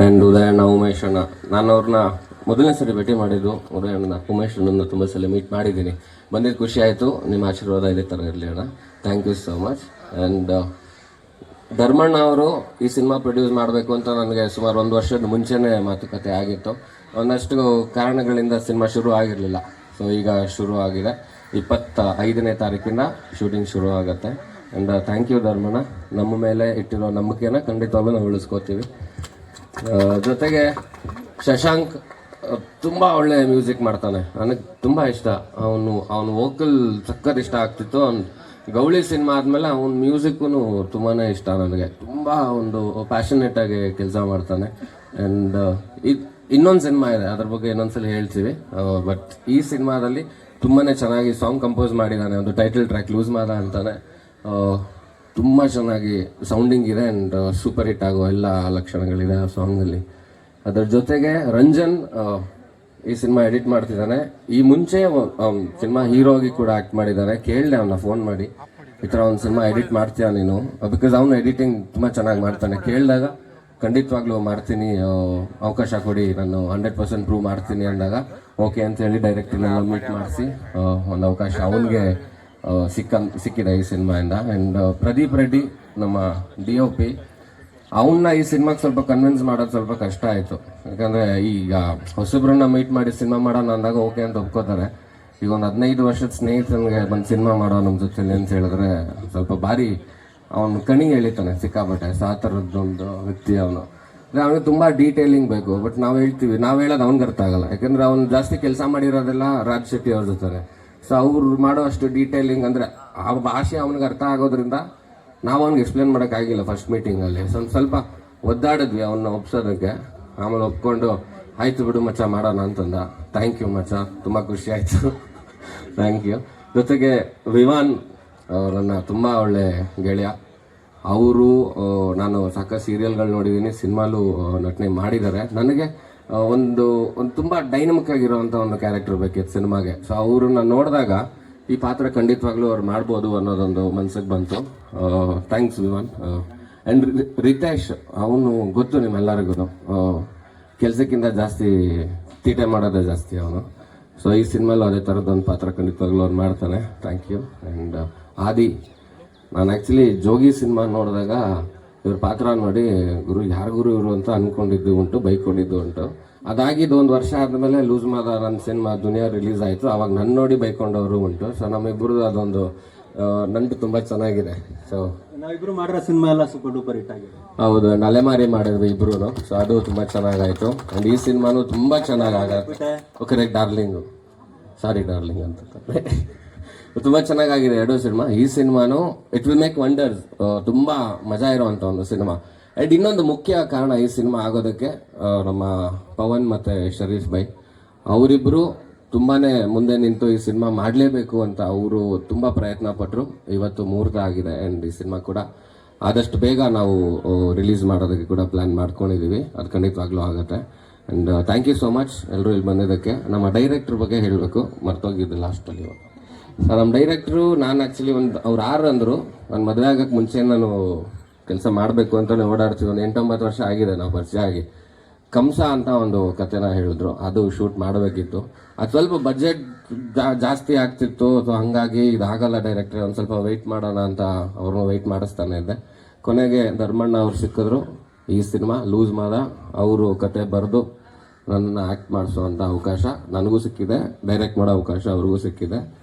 And ಉದಯಣ್ಣ Umesh ಅಣ್ಣ ನಾನು ಅವ್ರನ್ನ ಮೊದಲನೇ ಸರಿ ಭೇಟಿ ಮಾಡಿದ್ದು ಉದಯಣ್ಣ ಉಮೇಶ್ ಅಣ್ಣನ ತುಂಬ ಸಲ ಮೀಟ್ ಮಾಡಿದ್ದೀನಿ. ಬಂದಿದ್ದು ಖುಷಿ ಆಯಿತು. ನಿಮ್ಮ ಆಶೀರ್ವಾದ ಇದೇ ಥರ ಇರಲಿ ಅಣ್ಣ. Thank you so much and Dharmanna ಅವರು ಈ ಸಿನಿಮಾ ಪ್ರೊಡ್ಯೂಸ್ ಮಾಡಬೇಕು ಅಂತ ನನಗೆ ಸುಮಾರು ಒಂದು ವರ್ಷದ ಮುಂಚೆನೇ ಮಾತುಕತೆ ಆಗಿತ್ತು. ಒಂದಷ್ಟು ಕಾರಣಗಳಿಂದ ಸಿನಿಮಾ ಶುರು ಆಗಿರಲಿಲ್ಲ. ಸೊ ಈಗ ಶುರು ಆಗಿದೆ. ಇಪ್ಪತ್ತ ಐದನೇ ತಾರೀಕಿನ ಶೂಟಿಂಗ್ ಶುರು ಆಗುತ್ತೆ. And thank you Dharmanna. ನಮ್ಮ ಮೇಲೆ ಇಟ್ಟಿರೋ ನಂಬಿಕೆನ ಖಂಡಿತವಾಗ್ಲೂ ನಾವು ಉಳಿಸ್ಕೋತೀವಿ. ಜೊತೆಗೆ ಶಶಾಂಕ್ ತುಂಬ ಒಳ್ಳೆ ಮ್ಯೂಸಿಕ್ ಮಾಡ್ತಾನೆ. ನನಗೆ ತುಂಬ ಇಷ್ಟ. ಅವನು, ಅವನ ವೋಕಲ್ ಸಕ್ಕತ್ ಇಷ್ಟ ಆಗ್ತಿತ್ತು. ಅವ್ನು ಗೌಳಿ ಸಿನಿಮಾ ಆದಮೇಲೆ ಅವನ ಮ್ಯೂಸಿಕ್ಕೂ ತುಂಬಾ ಇಷ್ಟ ನನಗೆ. ತುಂಬ ಒಂದು ಪ್ಯಾಷನೇಟಾಗಿ ಕೆಲಸ ಮಾಡ್ತಾನೆ. ಆ್ಯಂಡ್ ಇನ್ನೊಂದು ಸಿನಿಮಾ ಇದೆ. ಅದ್ರ ಬಗ್ಗೆ ಇನ್ನೊಂದ್ಸಲ ಹೇಳ್ತೀವಿ. ಬಟ್ ಈ ಸಿನಿಮಾದಲ್ಲಿ ತುಂಬಾ ಚೆನ್ನಾಗಿ ಸಾಂಗ್ ಕಂಪೋಸ್ ಮಾಡಿದ್ದಾನೆ ಒಂದು ಟೈಟಲ್ ಟ್ರ್ಯಾಕ್ ಲೂಸ್ ಮಾದ ಅಂತಾನೆ. ತುಂಬ ಚೆನ್ನಾಗಿ ಸೌಂಡಿಂಗ್ ಇದೆ ಆ್ಯಂಡ್ ಸೂಪರ್ ಹಿಟ್ ಆಗೋ ಎಲ್ಲ ಲಕ್ಷಣಗಳಿದೆ ಆ ಸಾಂಗಲ್ಲಿ ಅದರ ಜೊತೆಗೆ ರಂಜನ್ ಈ ಸಿನಿಮಾ ಎಡಿಟ್ ಮಾಡ್ತಿದ್ದಾನೆ. ಈ ಮುಂಚೆ ಸಿನಿಮಾ ಹೀರೋ ಆಗಿ ಕೂಡ ಆಕ್ಟ್ ಮಾಡಿದ್ದಾನೆ. ಕೇಳಿದೆ ಅವನ ಫೋನ್ ಮಾಡಿ. ಈ ಥರ ಒಂದು ಸಿನಿಮಾ ಎಡಿಟ್ ಮಾಡ್ತೀಯ ನೀನು? ಬಿಕಾಸ್ ಅವನು ಎಡಿಟಿಂಗ್ ತುಂಬ ಚೆನ್ನಾಗಿ ಮಾಡ್ತಾನೆ. ಕೇಳಿದಾಗ ಖಂಡಿತವಾಗ್ಲೂ ಮಾಡ್ತೀನಿ ಅವಕಾಶ ಕೊಡಿ, ನಾನು ಹಂಡ್ರೆಡ್ ಪರ್ಸೆಂಟ್ ಪ್ರೂವ್ ಮಾಡ್ತೀನಿ ಅಂದಾಗ ಓಕೆ ಅಂತ ಹೇಳಿ ಡೈರೆಕ್ಟರ್ನೆಲ್ಲ ಮೀಟ್ ಮಾಡಿಸಿ ಒಂದು ಅವಕಾಶ ಅವನಿಗೆ ಸಿಕ್ಕ ಸಿಕ್ಕಿದೆ ಈ ಸಿನಿಮಾಯಿಂದ. ಆ್ಯಂಡ್ ಪ್ರದೀಪ್ ರೆಡ್ಡಿ ನಮ್ಮ ಡಿ ಒ ಪಿ ಅವನ್ನ ಈ ಸಿನಿಮಾಗೆ ಸ್ವಲ್ಪ ಕನ್ವಿನ್ಸ್ ಮಾಡೋದು ಸ್ವಲ್ಪ ಕಷ್ಟ ಆಯಿತು. ಯಾಕಂದರೆ ಈಗ ಹೊಸಬ್ರನ್ನ ಮೀಟ್ ಮಾಡಿ ಸಿನಿಮಾ ಮಾಡೋಣ ಅಂದಾಗ ಓಕೆ ಅಂತ ಒಪ್ಕೋತಾರೆ. ಈಗ ಒಂದು ಹದಿನೈದು ವರ್ಷದ ಸ್ನೇಹಿತನಿಗೆ ಬಂದು ಸಿನಿಮಾ ಮಾಡೋ ನಮ್ಮ ಜೊತೆಲಿ ಅಂತ ಹೇಳಿದ್ರೆ ಸ್ವಲ್ಪ ಭಾರಿ ಅವನು ಕಣಿ ಎಳಿತಾನೆ ಸಿಕ್ಕಾಪಟ್ಟೆ. ಆ ಥರದ್ದೊಂದು ವ್ಯಕ್ತಿ ಅವನು. ಅವನಿಗೆ ತುಂಬ ಡೀಟೇಲಿಂಗ್ ಬೇಕು ಬಟ್ ನಾವು ಹೇಳ್ತೀವಿ, ನಾವು ಹೇಳೋದು ಅವ್ನಿಗೆ ಅರ್ಥ ಆಗಲ್ಲ. ಯಾಕಂದರೆ ಅವ್ನು ಜಾಸ್ತಿ ಕೆಲಸ ಮಾಡಿರೋದೆಲ್ಲ ರಾಜ್ ಶೆಟ್ಟಿ ಅವ್ರ ಜೊತೆ ಸೊ ಅವ್ರು ಮಾಡೋ ಅಷ್ಟು ಡೀಟೇಲಿಂಗ್ ಅಂದರೆ ಆ ಭಾಷೆ ಅವನಿಗೆ ಅರ್ಥ ಆಗೋದ್ರಿಂದ ನಾವು ಅವ್ನಿಗೆ ಎಕ್ಸ್ಪ್ಲೇನ್ ಮಾಡೋಕ್ಕಾಗಿಲ್ಲ ಫಸ್ಟ್ ಮೀಟಿಂಗಲ್ಲಿ ಸ್ವಲ್ಪ ಸ್ವಲ್ಪ ಒದ್ದಾಡಿದ್ವಿ ಅವನ್ನ ಒಪ್ಸೋದಕ್ಕೆ. ಆಮೇಲೆ ಒಪ್ಕೊಂಡು, ಆಯ್ತು ಬಿಡು ಮಚ್ಚ, ಮಾಡೋಣ ಅಂತಂದ. ಥ್ಯಾಂಕ್ ಯು ಮಚ್ಚ, ತುಂಬ ಖುಷಿ ಆಯಿತು. ಥ್ಯಾಂಕ್ ಯು ಜೊತೆಗೆ ವಿವಾನ್ ಅವರನ್ನ ತುಂಬ ಒಳ್ಳೆ ಗೆಳೆಯ. ಅವರು ನಾನು ಸಾಕಷ್ಟು ಸೀರಿಯಲ್ಗಳು ನೋಡಿದ್ದೀನಿ ಸಿನಿಮಾಲು ನಟನೆ ಮಾಡಿದ್ದಾರೆ. ನನಗೆ ಒಂದು ಒಂದು ತುಂಬ ಡೈನಮಿಕ್ ಆಗಿರುವಂಥ ಒಂದು ಕ್ಯಾರೆಕ್ಟರ್ ಬೇಕಿತ್ತು ಸಿನಿಮಾಗೆ ಸೊ ಅವ್ರನ್ನ ನೋಡಿದಾಗ ಈ ಪಾತ್ರ ಖಂಡಿತವಾಗ್ಲೂ ಅವ್ರು ಮಾಡ್ಬೋದು ಅನ್ನೋದೊಂದು ಮನಸ್ಸಿಗೆ ಬಂತು. ಥ್ಯಾಂಕ್ಸ್ ವಿವನ್ ಆ್ಯಂಡ್ ರಿತೇಶ್, ಅವನು ಗೊತ್ತು ನಿಮ್ಮೆಲ್ಲರಿಗೂ. ಕೆಲಸಕ್ಕಿಂತ ಜಾಸ್ತಿ ತೀಟೆ ಮಾಡೋದೇ ಜಾಸ್ತಿ ಅವನು. ಸೊ ಈ ಸಿನಿಮಾಲು ಅದೇ ಥರದ್ದೊಂದು ಪಾತ್ರ ಖಂಡಿತವಾಗ್ಲೂ ಅವ್ರು ಮಾಡ್ತಾನೆ. ಥ್ಯಾಂಕ್ ಯು ಆ್ಯಂಡ್ ಆದಿ, ನಾನು ಆ್ಯಕ್ಚುಲಿ ಜೋಗಿ ಸಿನಿಮಾ ನೋಡಿದಾಗ ಇವ್ರ ಪಾತ್ರ ನೋಡಿ ಗುರು ಯಾರು ಗುರು ಇವರು ಅಂತ ಅನ್ಕೊಂಡಿದ್ದು ಉಂಟು ಬೈಕೊಂಡಿದ್ದು ಉಂಟು. ಅದಾಗಿದ್ದು ಒಂದು ವರ್ಷ ಆದಮೇಲೆ ಲೂಸ್ ಮಾದ ನನ್ನ ಸಿನಿಮಾ ದುನಿಯಾ ರಿಲೀಸ್ ಆಯಿತು. ಅವಾಗ ನನ್ನ ನೋಡಿ ಬೈಕೊಂಡವರು ಉಂಟು. ಸೊ ನಮ್ಮಿಬ್ಬರದ್ದು ಅದೊಂದು ನಂಟು ತುಂಬ ಚೆನ್ನಾಗಿದೆ. ಸೊ ನಾವಿಬ್ರು ಮಾಡಿರೋ ಸಿನಿಮಾ ಎಲ್ಲ ಸೂಪರ್ ಡೂಪರ್ ಹಿಟ್ ಆಗಿದೆ. ಹೌದು ನಲೆಮಾರಿ ಮಾಡಿದ್ವಿ ಇಬ್ರು ಸೊ ಅದು ತುಂಬ ಚೆನ್ನಾಗಾಯಿತು. ಆ್ಯಂಡ್ ಈ ಸಿನಿಮಾನು ತುಂಬ ಚೆನ್ನಾಗಿ ಆಗುತ್ತೆ ಓಕೆ ಡಾರ್ಲಿಂಗು. ಸಾರಿ ಡಾರ್ಲಿಂಗ್ ಅಂತ. ತುಂಬ ಚೆನ್ನಾಗಾಗಿದೆ ಎರಡೂ ಸಿನಿಮಾ. ಈ ಸಿನಿಮಾನು ಇಟ್ ವಿಲ್ ಮೇಕ್ ವಂಡರ್ಸ್ ತುಂಬ ಮಜಾ ಇರುವಂಥ ಒಂದು ಸಿನಿಮಾ. ಆ್ಯಂಡ್ ಇನ್ನೊಂದು ಮುಖ್ಯ ಕಾರಣ ಈ ಸಿನಿಮಾ ಆಗೋದಕ್ಕೆ ನಮ್ಮ ಪವನ್ ಮತ್ತು ಶರೀಫ್ ಬೈ ಅವರಿಬ್ಬರು ತುಂಬಾ ಮುಂದೆ ನಿಂತು ಈ ಸಿನಿಮಾ ಮಾಡಲೇಬೇಕು ಅಂತ ಅವರು ತುಂಬ ಪ್ರಯತ್ನ ಪಟ್ಟರು ಇವತ್ತು ಮುಹೂರ್ತ ಆಗಿದೆ ಆ್ಯಂಡ್ ಈ ಸಿನಿಮಾ ಕೂಡ. ಆದಷ್ಟು ಬೇಗ ನಾವು ರಿಲೀಸ್ ಮಾಡೋದಕ್ಕೆ ಕೂಡ ಪ್ಲ್ಯಾನ್ ಮಾಡ್ಕೊಂಡಿದ್ದೀವಿ ಅದು ಖಂಡಿತವಾಗ್ಲೂ ಆಗುತ್ತೆ. And thank you so much ಎಲ್ಲರೂ ಇಲ್ಲಿ ಬಂದಿದ್ದಕ್ಕೆ. ನಮ್ಮ ಡೈರೆಕ್ಟ್ರ್ ಬಗ್ಗೆ ಹೇಳಬೇಕು. ಮರ್ತೋಗಿದ್ದು ಲಾಸ್ಟಲ್ಲಿ ಸೊ ನಮ್ಮ ಡೈರೆಕ್ಟ್ರು, ನಾನು ಆ್ಯಕ್ಚುಲಿ ಒಂದು, ಅವ್ರು ಆರು ಅಂದರು, ನಾನು ಮದುವೆ ಆಗೋಕ್ಕೆ ಮುಂಚೆ ನಾನು ಕೆಲಸ ಮಾಡಬೇಕು ಅಂತಲೇ ಓಡಾಡ್ತೀವಿ ಒಂದು ಎಂಟೊಂಬತ್ತು ವರ್ಷ ಆಗಿದೆ, ನಾವು ಪರಿಚಯ ಆಗಿ. ಕಂಸ ಅಂತ ಒಂದು ಕಥೆನ ಹೇಳಿದ್ರು. ಅದು ಶೂಟ್ ಮಾಡಬೇಕಿತ್ತು. ಅದು ಸ್ವಲ್ಪ ಬಜೆಟ್ ಜಾಸ್ತಿ ಆಗ್ತಿತ್ತು. ಸೊ ಹಂಗಾಗಿ ಇದಾಗಲ್ಲ ಡೈರೆಕ್ಟರ್ ಒಂದು ಸ್ವಲ್ಪ ವೆಯ್ಟ್ ಮಾಡೋಣ ಅಂತ ಅವ್ರನ್ನ ವೆಯ್ಟ್ ಮಾಡಿಸ್ತಾನೆ ಇದ್ದೆ. ಕೊನೆಗೆ ಧರ್ಮಣ್ಣ ಅವ್ರು ಸಿಕ್ಕಿದ್ರು. ಈ ಸಿನಿಮಾ ಲೂಸ್ ಮಾದ ಅವರು ಕತೆ ಬರೆದು ನನ್ನ ಆ್ಯಕ್ಟ್ ಮಾಡಿಸೋ ಅಂತ ಅವಕಾಶ ನನಗೂ ಸಿಕ್ಕಿದೆ. ಡೈರೆಕ್ಟ್ ಮಾಡೋ ಅವಕಾಶ ಅವ್ರಿಗೂ ಸಿಕ್ಕಿದೆ.